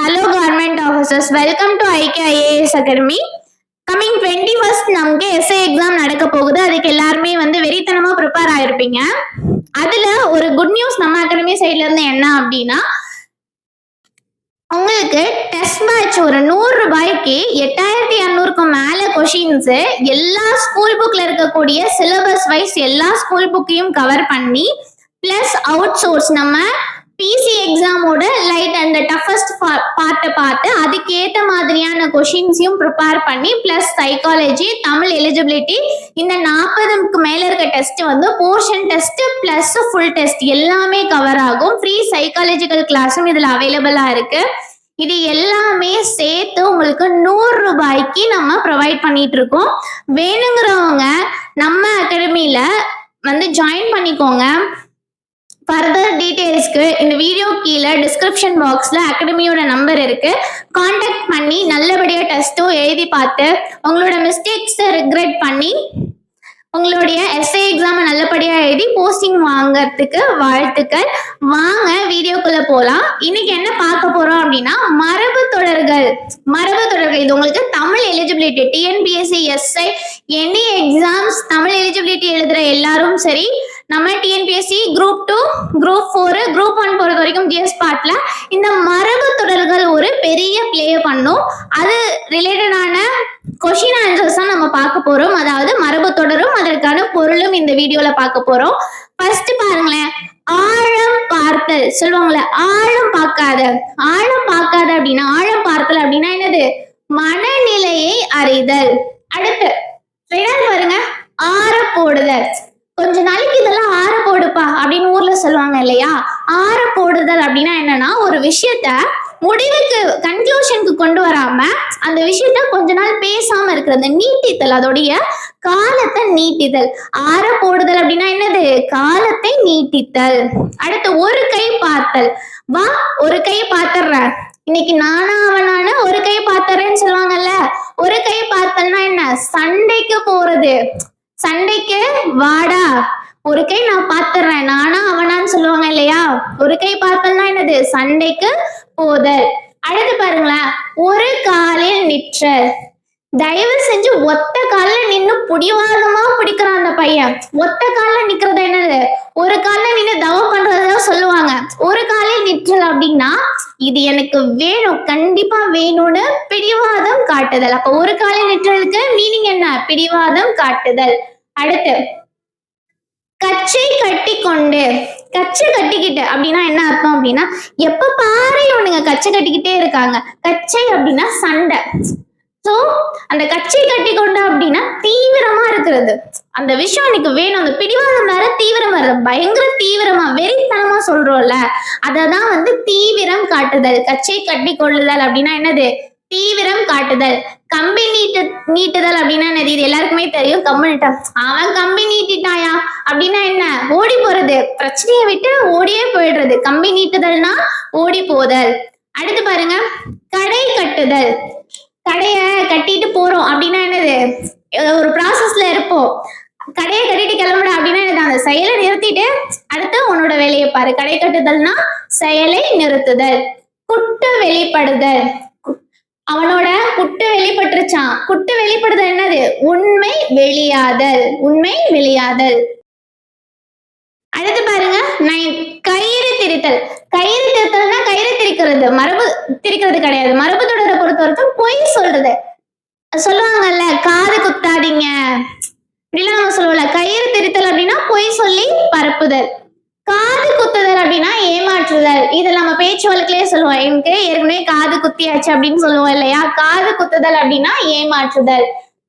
Hello government officers, welcome to IK IAS Academy. Coming twenty first நமக்கு SI exam நடக்க போகுது. அதுக்கு எல்லாருமே வந்து வெறித்தனமாக ப்ரிப்பேர் ஆயிருப்பீங்க. அதில் ஒரு குட் நியூஸ் நம்ம அகாடமி சைட்லேருந்து என்ன அப்படின்னா உங்களுக்கு டெஸ்ட் மேட்ச் ஒரு நூறு ரூபாய்க்கு எட்டாயிரத்தி இரநூறுக்கும் மேலே கொஷின்ஸு எல்லா ஸ்கூல் புக்கில் இருக்கக்கூடிய சிலபஸ் வைஸ் எல்லா ஸ்கூல் புக்கையும் கவர் பண்ணி ப்ளஸ் அவுட் சோர்ஸ் நம்ம பிசி எக்ஸாமோட லைட் அந்த டஃபஸ்ட் பார்ட்டை பார்த்து அதுக்கேற்ற மாதிரியான கொஷின்ஸையும் ப்ரிப்பேர் பண்ணி ப்ளஸ் சைக்காலஜி தமிழ் எலிஜிபிலிட்டி இந்த நாற்பதுக்கு மேலே இருக்க டெஸ்ட் வந்து portion test plus full test எல்லாமே கவர் ஆகும். ஃப்ரீ சைக்காலஜிக்கல் கிளாஸும் இதில் அவைலபிளாக இருக்கு. இது எல்லாமே சேர்த்து உங்களுக்கு நூறு ரூபாய்க்கு நம்ம ப்ரொவைட் பண்ணிட்டு இருக்கோம். வேணுங்கிறவங்க நம்ம அகாடமியில வந்து ஜாயின் பண்ணிக்கோங்க. ஃபர்தர் டீட்டெயில்ஸ்க்கு இந்த வீடியோ கீழே டிஸ்கிரிப்ஷன் பாக்ஸில் அகாடமியோட நம்பர் இருக்குது காண்டாக்ட் பண்ணி நல்லபடியாக டெஸ்ட்டும் எழுதி பார்த்து உங்களோட மிஸ்டேக்ஸை ரிக்ரெட் பண்ணி உங்களுடைய எஸ்ஐ எக்ஸாமை நல்லபடியாக எழுதி போஸ்டிங் வாங்கிறதுக்கு வாழ்த்துக்கள். வாங்க வீடியோக்குள்ள போகலாம் இன்னைக்கு என்ன பார்க்க போகிறோம் அப்படின்னா மரபு தொடர்கள். மரபு தொடர்கள். இது உங்களுக்கு Tamil eligibility TNPSC SI any exams Tamil eligibility எழுதுகிற எல்லாரும் சரி நம்ம TNPSC group two group four group one பொறுத்த வரைக்கும் ஜிஎஸ் பாட்டில் இந்த மரபு தொடர்கள் ஒரு பெரிய ப்ளே பண்ணும். அது ரிலேட்டடான கொஷின் ஆன்சர்ஸ் தான் நம்ம பார்க்க போறோம். அதாவது மரபு தொடரும் அதற்கான பொருளும் இந்த வீடியோல பார்க்க போறோம். ஃபர்ஸ்ட் பாருங்களேன். ஆழம் பார்த்தல் சொல்லுவாங்கல்ல ஆழம் பார்க்காத. ஆழம் பார்க்காத அப்படின்னா ஆழம் பார்த்தல் அப்படின்னா என்னது? மனநிலையை அறிதல். அடுத்து ரெண்டாவது பாருங்க. ஆற போடுதல். கொஞ்ச நாள் போடுப்பா அப்படின்னு ஊர்ல சொல்லுவாங்க இல்லையா? ஆற போடுதல் அப்படின்னா என்னன்னா ஒரு விஷயத்த முடிவுக்கு கன்க்ளூஷனுக்கு கொண்டு வராம அந்த விஷயத்த கொஞ்ச நாள் பேசாம இருக்கிறது நீட்டித்தல் அதோடைய காலத்தை நீட்டித்தல். ஆற போடுதல் அப்படின்னா என்னது? காலத்தை நீட்டித்தல். அடுத்து ஒரு கை பார்த்தல். வா ஒரு கை பாத்துறேன் இன்னைக்கு நானா அவனான ஒரு கை பார்த்தறேன்னு சொல்லுவாங்கல்ல. ஒரு கை பார்த்தல்னா என்ன? சண்டைக்கு போறது. சண்டைக்கு வாடா. ஒரு கை நான் பாத்துறேன் நானா அவனான்னு சொல்லுவாங்க இல்லையா? ஒரு கை பார்த்தல்னா என்னது? சண்டைக்கு போதல். அடுத்து பாருங்களேன். ஒரு காலில் நிற்றல் தயவு செஞ்சு ஒத்த கால்ல நின்னு புடிவாதமா பிடிக்கிறான் அந்த பையன். ஒத்த கால்ல நிக்கிறது என்னது? ஒரு கால்ல நின்னு தவம் பண்றதுதான் சொல்லுவாங்க. ஒரு காலில் நிற்றல் அப்படின்னா இது எனக்கு வேணும். கண்டிப்பா வேணும்னு பிடிவாதம் காட்டுதல். அப்ப ஒரு காலில் நிற்றலுக்கு மீனிங் என்ன? பிடிவாதம் காட்டுதல். அடுத்து கச்சை கட்டி கொண்டு கச்சை கட்டிக்கிட்டு அப்படின்னா என்ன அர்த்தம் அப்படின்னா எப்ப பாரு இவனுங்க கச்சை கட்டிக்கிட்டே இருக்காங்க. கச்சை அப்படின்னா சண்டை. சோ அந்த கச்சை கட்டி கொண்டு அப்படின்னா தீவிரமா இருக்கிறது. அந்த விஷயம் எனக்கு வேணும். அந்த பிடிவாதம் வேற தீவிரம் வேற பயங்கர தீவிரமா வெறித்தனமா சொல்றோம்ல. அததான் வந்து தீவிரம் காட்டுதல். கச்சை கட்டி கொள்ளுதல் அப்படின்னா என்னது? தீவிரம் காட்டுதல். கம்பி நீட்டு நீட்டுதல் அப்படின்னா என்னது? இது எல்லாருக்குமே தெரியும். கம்பி அவன் கம்பி நீட்டிட்டாயா? அப்படின்னா என்ன? ஓடி போறது. பிரச்சனையை விட்டு ஓடியே போயிடுறது. கம்பி நீட்டுதல்னா ஓடி போதல். அடுத்து பாருங்க. கடை கட்டுதல். கடைய கட்டிட்டு போறோம். அப்படின்னா என்னது? ஒரு ப்ராசஸ்ல இருப்போம். கடையை கட்டிட்டு கிளம்புட. அப்படின்னா என்னது? அந்த செயலை நிறுத்திட்டு அடுத்து உன்னோட வேலையை பாரு. கடை கட்டுதல்னா செயலை நிறுத்துதல். குட்ட வெளிப்படுதல். அவனோட குட்டு வெளிப்பட்டுருச்சான். குட்டு வெளிப்படுதல் என்னது? உண்மை வெளியாதல். உண்மை வெளியாதல். அடுத்து பாருங்க நைன். கயிறு திரித்தல். கயிறு திரித்தல்னா கயிறு திரிக்கிறது. மரபு திரிக்கிறது கிடையாது. மரபு தொடரை பொறுத்த வரைக்கும் பொய் சொல்றது. சொல்லுவாங்கல்ல காது குத்தாதீங்க. இப்படிலாம் நம்ம சொல்லுவோம்ல. கயிறு திரித்தல் அப்படின்னா பொய் சொல்லி பரப்புதல். காது குத்துதல் அப்படின்னா ஏமாற்றுதல். இது நம்ம பேச்சு வழக்கிலே சொல்லுவோம். எனக்கு ஏற்கனவே காது குத்தியாச்சு அப்படின்னு சொல்லுவோம் இல்லையா? காது குத்துதல் அப்படின்னா ஏமாற்றுதல்.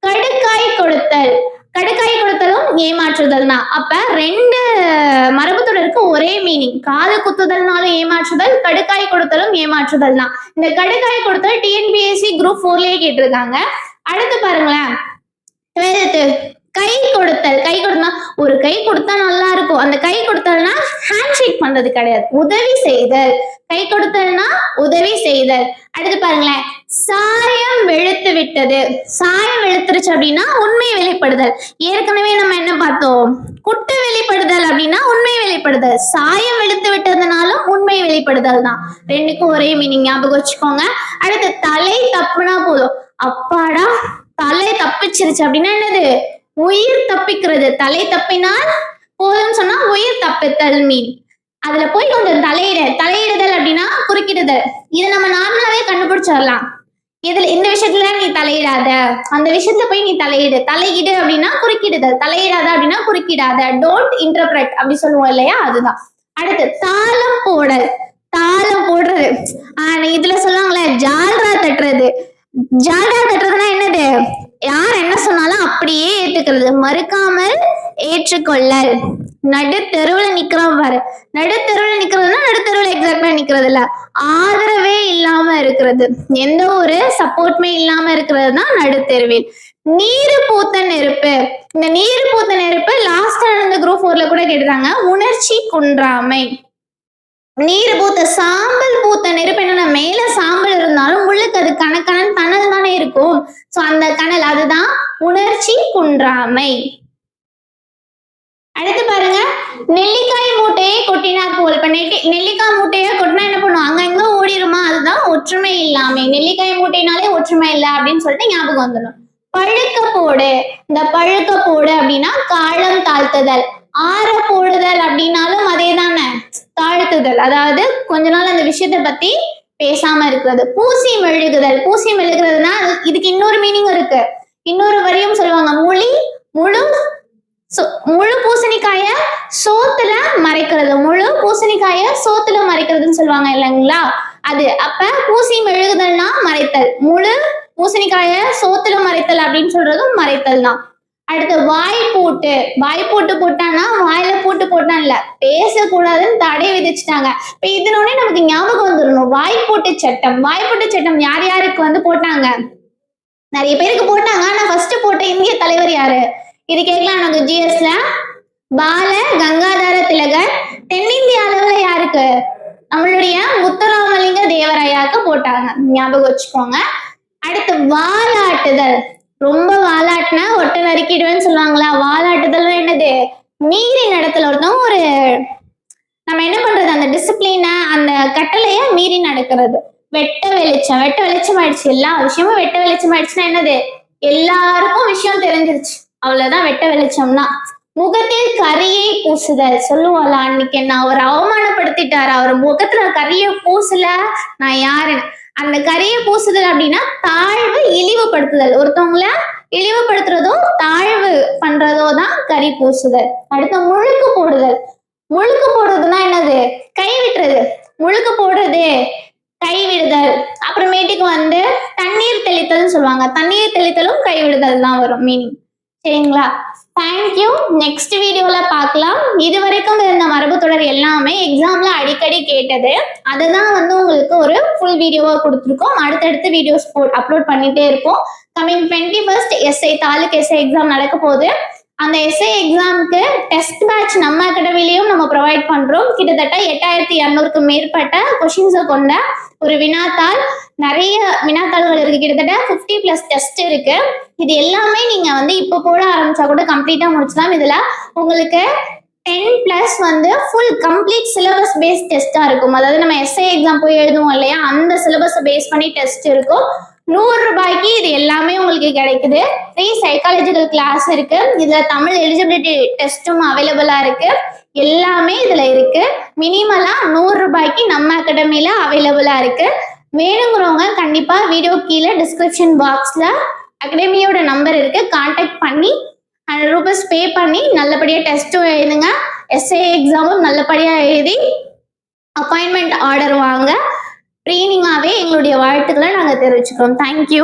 கடுக்காய் கொடுத்தல் கடுக்காய் கொடுத்தலும் ஏமாற்றுதல் தான் அப்ப ரெண்டு மரபு தொடருக்கு ஒரே மீனிங் காது குத்துதல்னாலும் ஏமாற்றுதல் கடுக்காய் கொடுத்தலும் ஏமாற்றுதல் தான் இந்த கடுக்காய் கொடுத்தல் டிஎன்பிஎஸ்சி குரூப் ஃபோர்லயே கேட்டிருக்காங்க. அடுத்து பாருங்களேன். டுவெல்த்து கை கொடுத்தல். கை கொடுத்தா ஒரு கை கொடுத்தா நல்லா இருக்கும். அந்த கை கொடுத்தல்னா ஹேண்ட் ஷேக் பண்றது கிடையாது. உதவி செய்தல். கை கொடுத்தல்னா உதவி செய்தல். அடுத்து பாருங்களேன். சாயம் வெளுத்து விட்டது. சாயம் வெளுத்துருச்சு அப்படின்னா உண்மை வெளிப்படுதல். ஏற்கனவே நம்ம என்ன பார்த்தோம்? குட்டு வெளிப்படுதல் அப்படின்னா உண்மை வெளிப்படுதல். சாயம் வெளுத்து விட்டதுனாலும் உண்மை வெளிப்படுதல் தான். ரெண்டுக்கும் ஒரே மீனிங் ஞாபகம் வச்சுக்கோங்க. அடுத்து தலை தப்புனா போதும். அப்பாடா தலை தப்பிச்சிருச்சு அப்படின்னா என்னது? உயிர் தப்பிக்கிறது. தலை தப்பினால் போதும் சொன்னா உயிர் தப்பித்தல் மீன் அதுல போய் கொஞ்சம் தலையிட. தலையிடுதல் அப்படின்னா குறுக்கிடுதல். இதை நம்ம நார்மலாவே கண்டுபிடிச்சிடலாம். இதுல இந்த விஷயத்துல நீ தலையிடாத. அந்த விஷயத்துல போய் நீ தலையிடு. தலையிடு அப்படின்னா குறுக்கிடுதல். தலையிடாத அப்படின்னா குறுக்கிடாத. டோன்ட் இன்டர்பிரட் அப்படி சொல்லுவோம் இல்லையா? அதுதான். அடுத்து தாளம் போடல். தாளம் போடுறது. ஆஹ் இதுல சொல்லுவாங்களே ஜால்ரா தட்டுறது. ஜால்ரா தட்டுறதுன்னா என்னது யார் என்ன சொன்னாலும் ஏற்றுக்கிறது மறுக்காமல் ஏற்றுக்கொள்ளல். நடு தெருவுல நிக்கிறோம் பாரு. நடு தெருவுல நிக்கிறதுனா நடு எக்ஸாக்டா நிக்கிறது இல்ல ஆதரவே இல்லாம இருக்கிறது. எந்த ஒரு சப்போர்ட்மே இல்லாம இருக்கிறது தான் நடுத்தெருவில். நீர் பூத்த நெருப்பு. இந்த நீர் பூத்த நெருப்பு லாஸ்ட் நடந்த குரூப் ஃபோர்ல கூட கேட்டுறாங்க உணர்ச்சி குன்றாமை. நீர் பூத்த சாம்பல் பூத்த நெருப்பு என்னன்னா மேல சாம்பல் இருந்தாலும் உள்ளுக்கு அது கணக்கணன் தணல் தானே இருக்கும். சோ அந்த கனல் அதுதான் உணர்ச்சி குன்றாமை. அடுத்து பாருங்க நெல்லிக்காய் மூட்டையை கொட்டினார் போல். இப்ப நெட்டி நெல்லிக்காய் மூட்டையை கொட்டினா என்ன பண்ணுவோம் அங்கங்க ஓடிருமா? அதுதான் ஒற்றுமை இல்லாமை. நெல்லிக்காய் மூட்டைனாலே ஒற்றுமை இல்லை அப்படின்னு சொல்லிட்டு ஞாபகம் வந்துடும். பழுக்க போடு. இந்த பழுக்க போடு அப்படின்னா காலம் தாழ்த்துதல். ஆற போடுதல் அப்படின்னாலும் அதே தானே தாழ்த்துதல். அதாவது கொஞ்ச நாள் அந்த விஷயத்தை பத்தி பேசாம இருக்கிறது. பூசி மெழுகுதல் பூசி மெழுகுறதுனா இதுக்கு இன்னொரு மீனிங் இருக்கு. இன்னொரு வரியும் சொல்லுவாங்க. மொழி முழு சோ- முழு பூசணிக்காய சோத்துல மறைக்கிறது. முழு பூசணிக்காய சோத்துல மறைக்கிறதுன்னு சொல்லுவாங்க இல்லைங்களா? அது அப்ப பூசி மெழுகுதல்னா மறைத்தல். முழு பூசணிக்காய சோத்துல மறைத்தல் அப்படின்னு சொல்றதும் மறைத்தல் தான் அடுத்து வாய் போட்டு. வாய் பூட்டு போட்டானா வாயில போட்டு போட்டான்ல. பேசக்கூடாதுன்னு தடை விதிச்சிட்டாங்க. இப்ப இதனோடனே நமக்கு ஞாபகம் வந்துடணும் வாய்ப்பூட்டு சட்டம். வாய்ப்பூட்டு சட்டம் யார் யாருக்கு வந்து போட்டாங்க? நிறைய பேருக்கு போட்டாங்க. ஆனா ஃபர்ஸ்ட் போட்ட இந்திய தலைவர் யாரு? இது கேட்கலாம் நமக்கு. ஜிஎஸ்ல பால கங்காதர திலகர். தென்னிந்திய அளவுல யாருக்கு? நம்மளுடைய முத்துராமலிங்க தேவராயாவுக்கு போட்டாங்க. ஞாபகம் வச்சுக்கோங்க. அடுத்து வாலாட்டுதல். ரொம்ப வாலாட்டினா ஒட்ட நறுக்கிடுவேன்னு சொல்லுவாங்களா? வாலாட்டுதல் என்னது? மீறி இடத்துல ஒருத்தவங்க ஒரு நம்ம என்ன பண்றது? அந்த டிசிப்ளினை அந்த கட்டளைய மீறி நடக்கிறது. வெட்ட வெளிச்சம். வெட்ட வெளிச்சம் ஆயிடுச்சு. எல்லா விஷயமும் வெட்ட வெளிச்சம் ஆயிடுச்சுன்னா என்னது? எல்லாருக்கும் விஷயம் தெரிஞ்சிருச்சு. அவ்வளவுதான் வெட்ட வெளிச்சம்னா. முகத்தில் கரியை பூசுதல். சொல்லுவாளா அன்னைக்கு? என்ன அவர் அவமானப்படுத்திட்டாரு? அவர் முகத்துல கரியை பூசல? நான் யாருன்னு? அந்த கரையை பூசுதல் அப்படின்னா தாழ்வு இழிவுபடுத்துதல். ஒருத்தவங்கள இழிவுபடுத்துறதோ தாழ்வு பண்றதோ தான் கறி பூசுதல். அடுத்து முழுக்கு போடுதல். முழுக்கு போடுறதுன்னா என்னது? கை விட்டுறது. முழுக்கு போடுறது கைவிடுதல் அப்புறமேட்டுக்கு வந்து தண்ணீர் தெளித்தல்னு சொல்லுவாங்க. தண்ணீர் தெளித்தலும் கைவிடுதல் தான் வரும். மீனிங் சரிங்களா? தேங்க்யூ நெக்ஸ்ட் வீடியோல பார்க்கலாம் இது வரைக்கும் இருந்த மரபு தொடர் எல்லாமே எக்ஸாம்ல அடிக்கடி கேட்டது. அதுதான் வந்து உங்களுக்கு ஒரு ஃபுல் வீடியோவா கொடுத்துருக்கோம். அடுத்தடுத்து வீடியோஸ் அப்லோட் பண்ணிட்டே இருக்கோம் coming twenty first SI taluk SI exam நடக்க போகுது. அந்த எஸ்ஐ எக்ஸாம்க்கு டெஸ்ட் பேட்ச் நம்ம அகாடமிலையும் நம்ம ப்ரொவைட் பண்றோம். கிட்டத்தட்ட எட்டாயிரத்தி இரநூறுக்கும் மேற்பட்ட கொஷின்ஸை கொண்ட ஒரு வினாத்தாள். நிறைய வினாத்தாள்கள் இருக்கு. கிட்டத்தட்ட 50 பிளஸ் டெஸ்ட் இருக்கு. இது எல்லாமே நீங்க வந்து இப்போ போட ஆரம்பிச்சா கூட கம்ப்ளீட்டா முடிச்சலாம் இதுல உங்களுக்கு டென் பிளஸ் வந்து ஃபுல் கம்ப்ளீட் சிலபஸ் பேஸ் டெஸ்டா இருக்கும். அதாவது நம்ம எஸ்ஐ எக்ஸாம் போய் எழுதுவோம் இல்லையா? அந்த சிலபஸை பேஸ் பண்ணி டெஸ்ட் இருக்கும். நூறு ரூபாய்க்கு இது எல்லாமே உங்களுக்கு கிடைக்குது. ஃப்ரீ சைக்காலஜிக்கல் கிளாஸ் இருக்கு. இதுல தமிழ் எலிஜிபிலிட்டி டெஸ்ட்டும் அவைலபிளா இருக்கு. எல்லாமே இதுல இருக்கு. மினிமலா நூறு ரூபாய்க்கு நம்ம அகாடமில அவைலபிளா இருக்கு. வேணுங்கிறவங்க கண்டிப்பா வீடியோ கீழே டிஸ்கிரிப்ஷன் பாக்ஸ்ல அகாடமியோட நம்பர் இருக்கு. காண்டாக்ட் பண்ணி ஹண்ட்ரட் ருபீஸ் பே பண்ணி நல்லபடியாக டெஸ்ட்டும் எழுதுங்க. எஸ்ஏ எக்ஸாமும் நல்லபடியாக எழுதி அப்பாயின்மெண்ட் ஆர்டர் வாங்க. ட்ரெயினிங்காகவே எங்களுடைய வாழ்த்துக்களை நாங்கள் தெரிவிச்சுக்கிறோம். தேங்க்யூ